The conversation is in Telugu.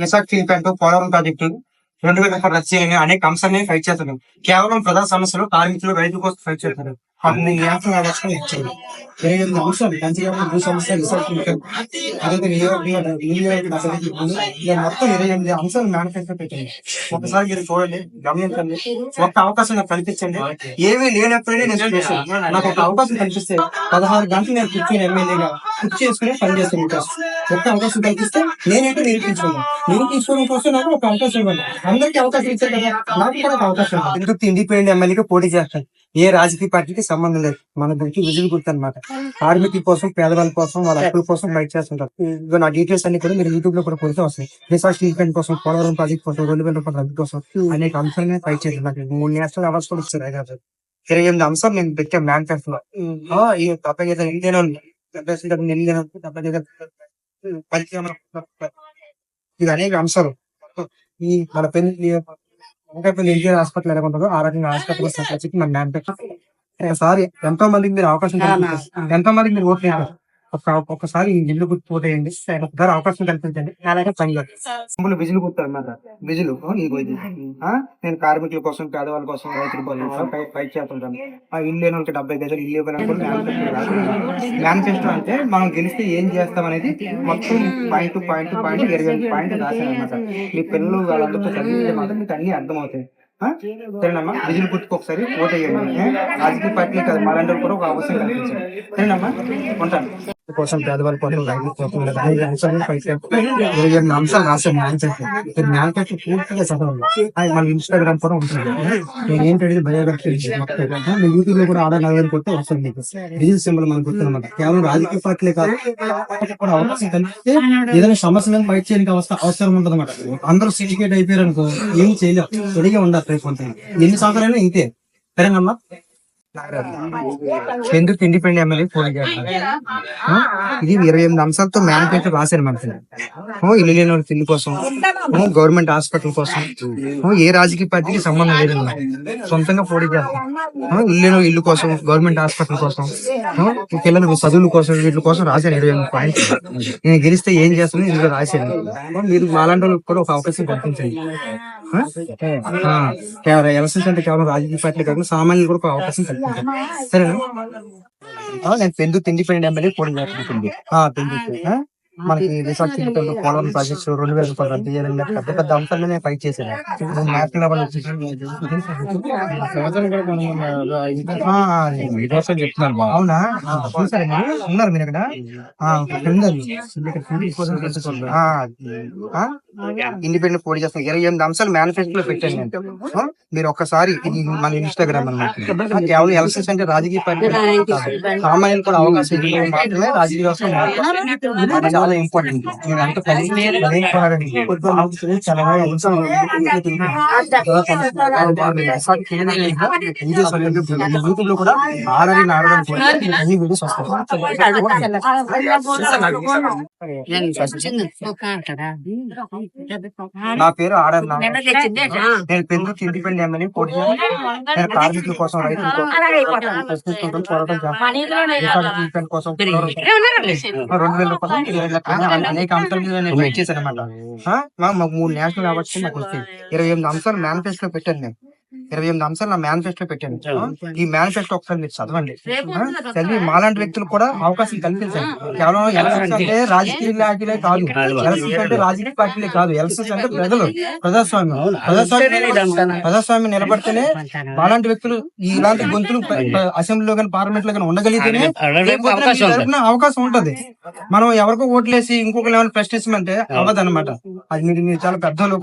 Isaac steel plant Polavaram project రెండు వేల రద్దు అనేక అంశాన్ని ఫైట్ చేస్తున్నారు కేవలం ప్రధాన సమస్యలు కార్మికులు రైతుల కోసం ఫైట్ చేస్తున్నారు వాటిని న్యాసం అవసరం ఇచ్చారు? ఇరవై ఎనిమిది అంశాలు పంచయాత్ర విశాఖ స్టీల్ ప్లాంట్ అదే ఇలా మొత్తం ఇరవై ఎనిమిది అంశాలు మేనిఫెస్టో పెట్టండి ఒకసారి మీరు చూడండి గమనించండి. ఒక్క అవకాశం నాకు కల్పించండి. ఏమీ లేనప్పుడే నేను చేశాను. నాకు ఒక అవకాశం కల్పిస్తే పదహారు గంటలు నేను కూర్చొని ఎమ్మెల్యేగా కుర్చీ చేసుకుని పని చేస్తాను మీకోసం ఒక్క అవకాశం కల్పిస్తే నేనేంటో నిరూపించుకున్నాను నిరూపించుకోవడం కోసం నాకు ఒక అవకాశం ఇవ్వండి. అందరికీ అవకాశం ఇచ్చారు కదా. నాకు కూడా ఒక అవకాశం. ఎందుకు ఇండిపెండెంట్ ఎమ్మెల్యేగా పోటీ చేస్తాను. ఏ రాజకీయ పార్టీకి సంబంధం లేదు. మన గురించి విజులు గుర్తు అనమాట కార్మికుల కోసం పేదవాళ్ళ కోసం వాళ్ళ హక్కుల కోసం ఫైట్ చేస్తుంటారు. ఇదిగో నా డీటెయిల్స్ అన్ని కూడా మీరు యూట్యూబ్లో కూడా కొడితే వస్తాయి. రిసార్ట్ ప్లాంట్ కోసం పోలవరం ప్రాజెక్ట్ కోసం రెండు వేల రూపాయల రద్దు కోసం అనేక అంశాలను ఫైట్ చేస్తున్నారు మూడు నేషనల్ అవార్డ్స్ కూడా ఇచ్చారు హైదరాబాద్ ఇరవై ఎనిమిది అంశాలు నేను పెట్టాను మేనిఫెస్టో ఈ తప్ప ఇండియన్ ఇండియన్ పరిశ్రమ. ఇది అనేక అంశాలు. ఈ మన పెళ్ళి ఎన్టీఆర్ హాస్పిటల్ ఎలా ఉంటుందో ఆ రకంగా హాస్పిటల్ చెప్పి మన ఒకసారి ఎంతో మందికి మీరు అవకాశం ఎంతో మందికి మీరు ఓట్లు ఒక ఒకసారి ఇల్లు గుర్తు పోతేయండి. ఒకసారి అవకాశం కల్పించండి. అలాగే పనిలో సింపుల్ విజులు గుర్తు అనమాట విజులు ఆ, నేను కార్మికుల కోసం పేదవాళ్ళ కోసం రైతుల కోసం ఫైట్ చేస్తుంటాను. ఆ ఇల్లు లేని వాళ్ళకి డెబ్బై గజాలు ఇల్లు ఇవ్వాలనుకుంటే మేనిఫెస్టో అంటే మనం గెలిస్తే ఏం చేస్తాం అనేది మొత్తం పాయింట్ పాయింట్ పాయింట్ ఇరవై పాయింట్ రాశాను అనమాట మీ పిల్లలు వాళ్ళందరితో చదివితే మాత్రం మీకు అన్ని అర్థమవుతాయి. ఆ? సరేనమ్మా? విజులు గుర్తుకు ఒకసారి ఓట్ వేయండి. రాజకీయ పార్టీ కాదు మనందరూ కూడా ఒక అవసరం కల్పించారు సరేనమ్మా? ఉంటాను. కోసం పేదవాళ్ళ కోసం. ఇరవై అంశాలు రాశాను పూర్తిగా చదవండి. అది మన ఇన్స్టాగ్రామ్ కూడా ఉంటుంది. నేను ఏంటంటే బయోగ్రఫీ మీ యూట్యూబ్లో కూడా ఆర్డర్ నగరం కొట్టే వస్తుంది మీకు. సింబల్ మనకు గుర్తున్నమాట కేవలం రాజకీయ పార్టీలే కాదు కూడా అవకాశం కలిగితే ఏదైనా సమస్య మీద ఫైట్ చేయడానికి అవసరం అవసరం ఉంటుంది అనమాట అందరూ సిండికేట్ అయిపోయారు అనుకో ఏం చేయలేం. రెడీగా ఉండాలి రేపు ఎన్ని సంవత్సరాలైనా ఇంతే. సరేనమ్మా ఎందుకు ఇండిపెండెంట్ ఎమ్మెల్యే ఆ? ఇది ఇరవై ఎనిమిది అంశాలతో మేనిఫెస్టో రాశారు మనకి ఓ ఇల్లు లేని వాళ్ళ ఇల్లు కోసం. గవర్నమెంట్ హాస్పిటల్ కోసం. ఏ రాజకీయ పార్టీకి సంబంధం లేదు. సొంతంగా పోటీ చేస్తాం. ఇల్లు లేని ఇల్లు కోసం గవర్నమెంట్ హాస్పిటల్ కోసం. పిల్లల చదువుల కోసం వీటి కోసం రాశాను ఇరవై ఎనిమిది పాయింట్స్ నేను గెలిస్తే ఏం చేస్తాను ఇందులో రాశాను. మీరు మాలాంటి వాళ్ళకి కూడా ఒక అవకాశం కల్పించండి. కేవలం ఎలక్షన్స్ అంటే కేవలం రాజకీయ పార్టీలు కాకుండా సామాన్యులు కూడా ఒక అవకాశం కల్పించండి సరేనా నేను పెందు ఇండిపెండెంట్ ఎమ్మెల్యే పోటీ చేస్తుంది పెందు? మనకి రిసార్ట్ పోలవరం ప్రాజెక్ట్స్ రెండు వేల రూపాయలు చేయాలని పెద్ద పెద్ద అంశాలు నేను ఫైట్ లెవెల్ బా అవునా? చూసారా మీరు? ఉన్నారు మీరు ఇక్కడ? ఇండిపెండెంట్ పోటీ చేస్తాను ఇరవై ఎనిమిది అంశాలు మేనిఫెస్టో లో పెట్టాను నేను? మీరు ఒక్కసారి ఇది మన ఇన్స్టాగ్రామ్ అన్నమాట. ఆ, కేవలం ఎలక్షన్స్ అంటే రాజకీయ పార్టీ. సామాన్యులు కూడా అవకాశం రాజకీయ వ్యవస్థ చాలా ఇంపార్టెంట్ అనేది యూట్యూబ్లో కూడా ఆడని కూడా అన్ని వీడియోస్ వస్తాయి నా పేరు ఆడని నారాయణ. నేను పెందుకు ఇండిపెండెంట్ ఎమ్మెల్యే పోటీ. నేను కార్మికుల కోసం రైతుల కోసం పోరాటం చేస్తాను. రెండు వేల రూపాయలు అనేక అంశాల మీద నేను చేశాను అనమాట మాకు మూడు నేషనల్ అవార్డ్స్ నాకు వచ్చాయి ఇరవై ఎనిమిది అంశాలు మేనిఫెస్టో పెట్టాను నేను. ఇరవై ఎనిమిది అంశాలు నా మేనిఫెస్టో పెట్టాను. ఈ మేనిఫెస్టో ఒకసారి మీరు చదవండి. చదివి మాలాంటి వ్యక్తులు కూడా అవకాశం కల్పించండి కేవలం ఎలక్షన్స్ అంటే రాజకీయ నాయకులే కాదు. ఎలక్షన్స్ అంటే రాజకీయ పార్టీలే కాదు. ఎలక్షన్స్ అంటే ప్రజలు. ప్రజాస్వామ్యం. ప్రజాస్వామ్యం ప్రజాస్వామ్యం నిలబడితేనే మాలాంటి వ్యక్తులు ఈ ఇలాంటి గొంతులు అసెంబ్లీలో కానీ పార్లమెంట్లో కానీ ఉండగలిగితేనే అవకాశం ఉంటది. మనం ఎవరికో ఓట్లేసి ఇంకొకరు ఏమైనా ప్రశ్నించమంటే అవ్వదు అనమాట అది మీరు మీరు చాలా పెద్దలు